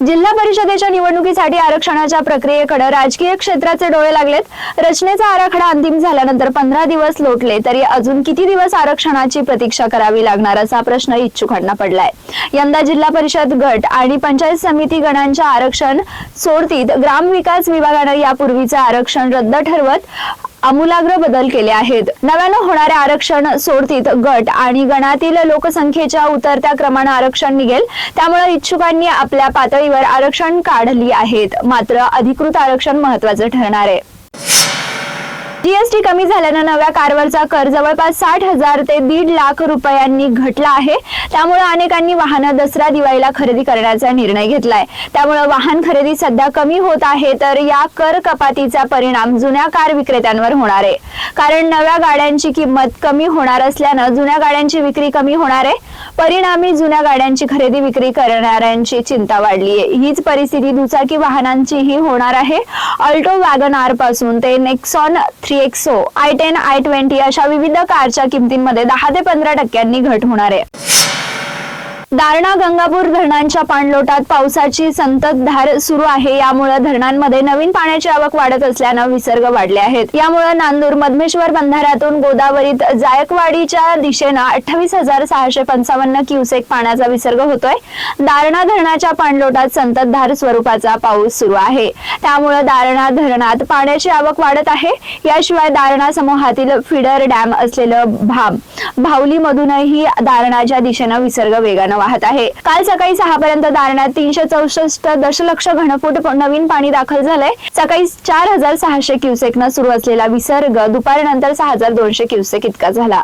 जिल्हा परिषदेच्या निवडणुकीसाठी आरक्षणाच्या प्रक्रियेकडे राजकीय क्षेत्राचे डोळे लागलेत. रचनेचा आराखडा अंतिम झाल्यानंतर पंधरा दिवस लोटले तरी अजून किती दिवस आरक्षणाची प्रतीक्षा करावी लागणार असा प्रश्न इच्छुकांना पडलाय. यंदा जिल्हा परिषद गट आणि पंचायत समिती गणांच्या आरक्षण सोडतीत ग्रामविकास विभागानं यापूर्वीचं आरक्षण रद्द ठरवत आमूलाग्र बदल केले आहेत. नव्यानं होणाऱ्या आरक्षण सोडतीत गट आणि गणातील लोकसंख्येच्या उतरत्या क्रमानं आरक्षण निघेल. त्यामुळे इच्छुकांनी आपल्या पातळीवर आरक्षण काढली आहेत. मात्र अधिकृत आरक्षण महत्वाचं ठरणार आहे. जीएसटी कमी झाल्यानं नव्या कारवरचा कर जवळपास साठ हजार ते दीड लाख रुपयांनी घटला आहे. त्यामुळे अनेकांनी वाहनं दसरा दिवाळीला खरेदी करण्याचा निर्णय घेतलाय. त्यामुळे वाहन खरेदी सध्या कमी होत आहे तर या कर कपातीचा परिणाम जुन्या कार विक्रेत्यांवर होणार आहे. कारण नव्या गाड्यांची किंमत कमी होणार असल्यानं जुन्या गाड्यांची विक्री कमी होणार आहे. परिणामी जुन्या गाड्यांची खरेदी विक्री करणाऱ्यांची चिंता वाढली आहे हीच परिस्थिती दुचाकी वाहनांचीही होणार आहे. अल्टो वॅगन आरपासून ते Nexon three XO i ten i twenty अशा विविध कारच्या किमतींमध्ये दहा ते पंधरा टक्क्यांनी घट होणार आहे. दारणा गंगापूर धरणांच्या पाणलोटात पावसाची संततधार सुरू आहे. यामुळे धरणांमध्ये नवीन पाण्याची आवक वाढत असल्यानं विसर्ग वाढले आहेत. यामुळे नांदूर मधमेश्वर बंधाऱ्यातून गोदावरीत जायकवाडीच्या दिशेनं अठ्ठावीस हजार सहाशे पंचावन्न क्युसेक पाण्याचा विसर्ग होतोय. दारणा धरणाच्या पाणलोटात संततधार स्वरूपाचा पाऊस सुरू आहे. त्यामुळे दारणा धरणात पाण्याची आवक वाढत आहे. याशिवाय दारणा समूहातील फिडर डॅम असलेलं भाम भावलीमधूनही दारणाच्या दिशेनं विसर्ग वेगानं वाहत आहे. काल सकाळी सहा पर्यंत दारणात तीनशे चौसष्ट दशलक्ष घनफूट नवीन पाणी दाखल झालंय. सकाळी चार हजार सहाशे क्युसेकनं सुरू असलेला विसर्ग दुपारनंतर सहा हजार दोनशे क्युसेक इतका झाला.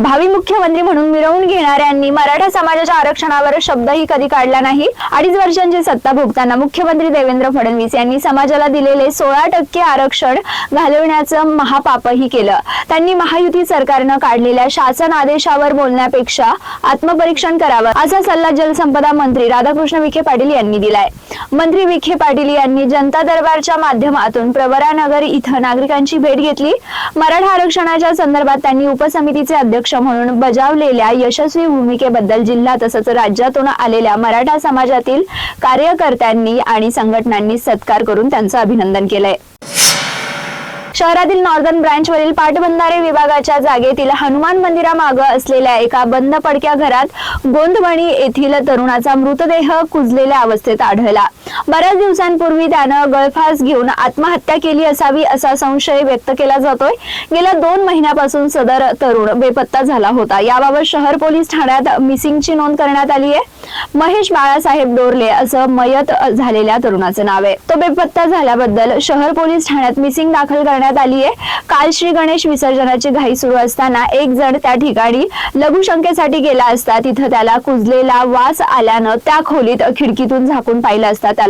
भावी मुख्यमंत्री म्हणून मिरवून घेणाऱ्यांनी मराठा समाजाच्या आरक्षणावर शब्दही कधी काढला नाही. अडीच वर्षांची सत्ता भोगताना मुख्यमंत्री देवेंद्र फडणवीस यांनी समाजाला दिलेले सोळा टक्के आरक्षण घालवण्याचं महापापही केलं. त्यांनी महायुती सरकारनं काढलेल्या शासन आदेशावर बोलण्यापेक्षा आत्मपरीक्षण करावं असा सल्ला जलसंपदा मंत्री राधाकृष्ण विखे पाटील यांनी दिलाय. मंत्री विखे पाटील यांनी जनता दरबारच्या माध्यमातून प्रवरानगर इथं नागरिकांची भेट घेतली. मराठा आरक्षणाच्या संदर्भात त्यांनी उपसमितीचे अध्यक्ष म्हणून बजावलेल्या यशस्वी भूमिकेबद्दल जिल्हा तसंच राज्यातून आलेल्या मराठा समाजातील कार्यकर्त्यांनी आणि संघटनांनी सत्कार करून त्यांचं अभिनंदन केलंय. शहरातील नॉर्दर्न ब्रँचवरील पाटबंधारे विभागाच्या जागेतील हनुमान मंदिरामागं असलेल्या एका बंद पडक्या घरात गोंदवणी येथील तरुणाचा मृतदेह कुजलेल्या अवस्थेत आढळला. बऱ्याच दिवसांपूर्वी त्यानं गळफास घेऊन आत्महत्या केली असावी असा संशय व्यक्त केला जातोय. गेल्या दोन महिन्यापासून सदर तरुण बेपत्ता झाला होता. याबाबत शहर पोलीस ठाण्यात मिसिंगची नोंद करण्यात आली आहे. महेश बाळासाहेब डोरले असं मयत झालेल्या तरुणाचं नाव आहे. तो बेपत्ता झाल्याबद्दल शहर पोलीस ठाण्यात मिसिंग दाखल करण्यात आली आहे. काल श्री गणेश विसर्जनाची घाई सुरू असताना एक जण त्या ठिकाणी लघुशंकेसाठी गेला असता. तिथं त्याला कुजलेला वास आल्यानं त्या खोलीत खिडकीतून झाकून पाहिलं असता त्याला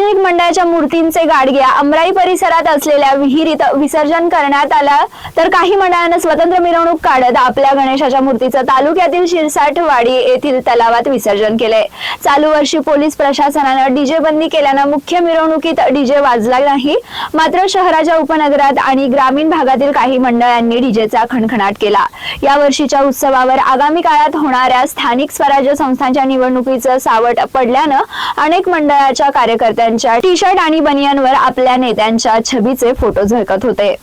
सार्वजनिक मंडळाच्या मूर्तींचे गाडग्या अमराई परिसरात असलेल्या विहिरीत विसर्जन करण्यात आलं तर काही मंडळानं स्वतंत्र मिरवणूक काढत आपल्या गणेशाच्या मूर्तीचं तालुक्यातील शिरसाठवाडी येथील तलावात विसर्जन केले चालू वर्षी पोलीस प्रशासनानं डीजे बंदी केल्यानं मुख्य मिरवणुकीत डीजे वाजला नाही. मात्र शहराच्या उपनगरात आणि ग्रामीण भागातील काही मंडळांनी डीजेचा खणखणाट केला. या वर्षीच्या उत्सवावर आगामी काळात होणाऱ्या स्थानिक स्वराज्य संस्थांच्या निवडणुकीचं सावट पडल्यानं अनेक मंडळाच्या कार्यकर्त्यांनी त्यांच्या टी शर्ट आणि बनियनवर आपल्या नेत्यांच्या छबीचे फोटो झळकत होते.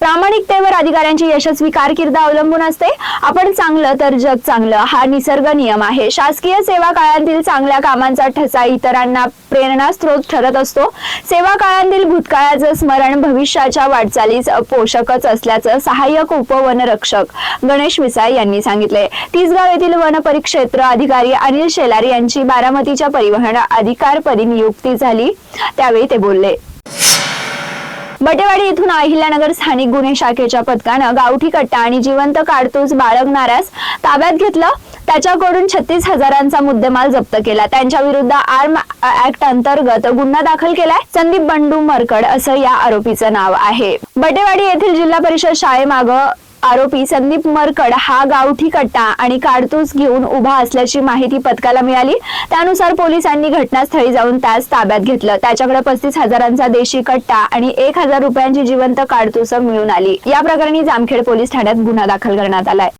प्रामाणिकतेवर अधिकाऱ्यांची यशस्वी कारकीर्द अवलंबून असते. आपण चांगलं तर जग चांगलं हा निसर्ग नियम आहे. शासकीय सेवा काळातील चांगल्या कामांचा ठसा इतरांना प्रेरणा स्रोत ठरत असतो. सेवा काळातील भूतकाळाचं स्मरण भविष्याच्या वाटचालीस पोषकच असल्याचं सहाय्यक उपवनरक्षक गणेश मिसाळ यांनी सांगितले तिसगाव येथील वन परिक्षेत्र अधिकारी अनिल शेलार यांची बारामतीच्या परिवहन अधिकारपदी नियुक्ती झाली. त्यावेळी ते बोलले. बटेवाडी इथून अहिल्यानगर स्थानिक गुन्हे शाखेच्या पथकानं गावठी कट्टा आणि जिवंत काडतूस बाळगणाऱ्यास ताब्यात घेतलं. त्याच्याकडून छत्तीस हजारांचा मुद्देमाल जप्त केला. त्यांच्या विरुद्ध आर्म ऍक्ट अंतर्गत गुन्हा दाखल केलाय. संदीप बंडू मरकड असं या आरोपीचं नाव आहे. बटेवाडी येथील जिल्हा परिषद शाळेमागं आरोपी संदीप मरकड हा गावठी कट्टा आणि काडतूस घेऊन उभा असल्याची माहिती पथकाला मिळाली. त्यानुसार पोलिसांनी घटनास्थळी जाऊन त्यास ताब्यात घेतलं. त्याच्याकडे पस्तीस हजारांचा देशी कट्टा आणि एक हजार रुपयांची जिवंत काडतूस मिळून आली. या प्रकरणी जामखेड पोलीस ठाण्यात गुन्हा दाखल करण्यात आलाय.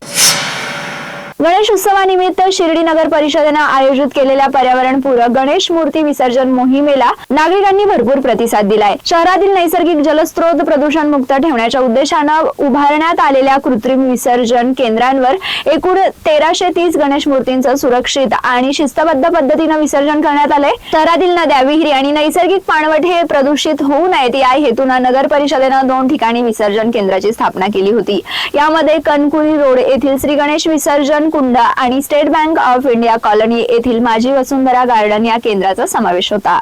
गणेश उत्सवानिमित्त शिर्डी नगर परिषदेनं आयोजित केलेल्या पर्यावरणपूरक गणेश मूर्ती विसर्जन मोहिमेला नागरिकांनी भरपूर प्रतिसाद दिलाय. शहरातील नैसर्गिक जलस्रोत प्रदूषण मुक्त ठेवण्याच्या उद्देशानं उभारण्यात आलेल्या कृत्रिम विसर्जन केंद्रांवर एकूण तेराशे तीस गणेश मूर्तींचं सुरक्षित आणि शिस्तबद्ध पद्धतीनं विसर्जन करण्यात आलंय. शहरातील नद्या विहिरी आणि नैसर्गिक पाणवठे प्रदूषित होऊ नयेत या हेतूनं नगर परिषदेनं दोन ठिकाणी विसर्जन केंद्राची स्थापना केली होती. यामध्ये कनकुरी रोड येथील श्री गणेश विसर्जन कुंड आणि State Bank of India colony येथील माजी वसुंधरा गार्डन या केंद्राचा समावेश होता.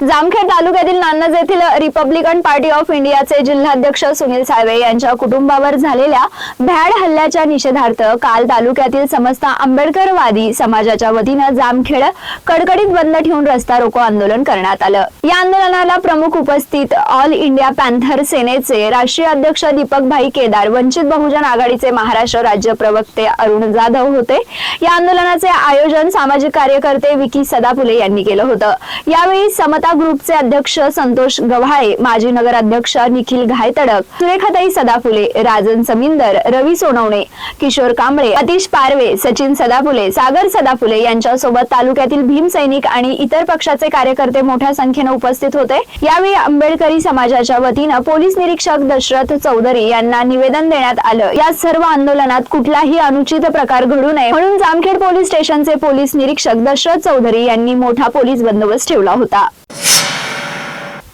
जामखेड तालुक्यातील नान्नज येथील रिपब्लिकन पार्टी ऑफ इंडियाचे जिल्हाध्यक्ष सुनील साळवे यांच्या कुटुंबावर झालेल्या भ्याड हल्ल्याच्या निषेधार्थ काल तालुक्यातील समस्त आंबेडकरवादी समाजाच्या वतीनं जामखेड कडकडीत बंद ठेवून रस्ता रोको आंदोलन करण्यात आलं. या आंदोलनाला प्रमुख उपस्थित ऑल इंडिया पॅन्थर सेनेचे राष्ट्रीय अध्यक्ष दीपक भाई केदार वंचित बहुजन आघाडीचे महाराष्ट्र राज्य प्रवक्ते अरुण जाधव होते. या आंदोलनाचे आयोजन सामाजिक कार्यकर्ते विकी सदाफुले यांनी केलं होतं. यावेळी समता ग्रुपचे अध्यक्ष संतोष गव्हाळे माजी नगराध्यक्ष निखिल घायतडक सुरेखाताई सदाफुले राजन समिंदर रवी सोनवणे किशोर कांबळे अतिश पारवे सचिन सदाफुले सागर सदाफुले यांच्यासोबत तालुक्यातील भीम सैनिक आणि इतर पक्षाचे कार्यकर्ते मोठ्या संख्येने उपस्थित होते. यावेळी आंबेडकरी समाजाच्या वतीनं पोलीस निरीक्षक दशरथ चौधरी यांना निवेदन देण्यात आलं. या सर्व आंदोलनात कुठलाही अनुचित प्रकार घडू नये म्हणून जामखेड पोलीस स्टेशनचे पोलीस निरीक्षक दशरथ चौधरी यांनी मोठा पोलीस बंदोबस्त ठेवला होता.